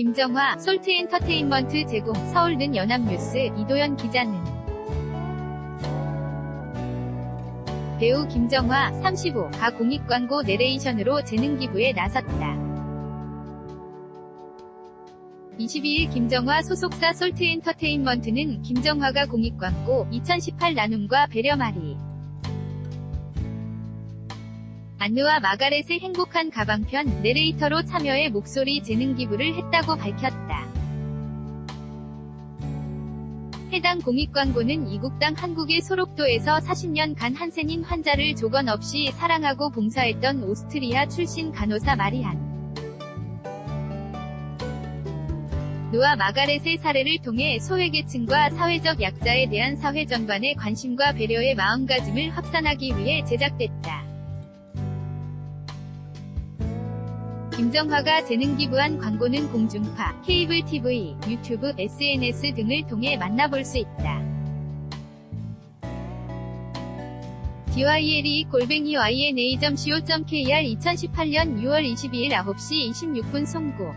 김정화, 솔트엔터테인먼트 제공, 서울는 연합뉴스, 이도현 기자는 배우 김정화, 35, 가 공익광고 내레이션으로 재능기부에 나섰다. 22일 김정화 소속사 솔트엔터테인먼트는 김정화가 공익광고 2018 나눔과 배려말이 안느와 마가렛의 행복한 가방편 내레이터로 참여해 목소리 재능 기부를 했다고 밝혔다. 해당 공익 광고는 이국당 한국의 소록도에서 40년간 한센인 환자를 조건 없이 사랑하고 봉사했던 오스트리아 출신 간호사 마리안 누아 마가렛의 사례를 통해 소외계층과 사회적 약자에 대한 사회 전반의 관심과 배려의 마음가짐을 확산하기 위해 제작됐다. 김정화가 재능 기부한 광고는 공중파, 케이블 TV, 유튜브, SNS 등을 통해 만나볼 수 있다. DYLE 골뱅이 yna.co.kr 2018년 6월 22일 9시 26분 송고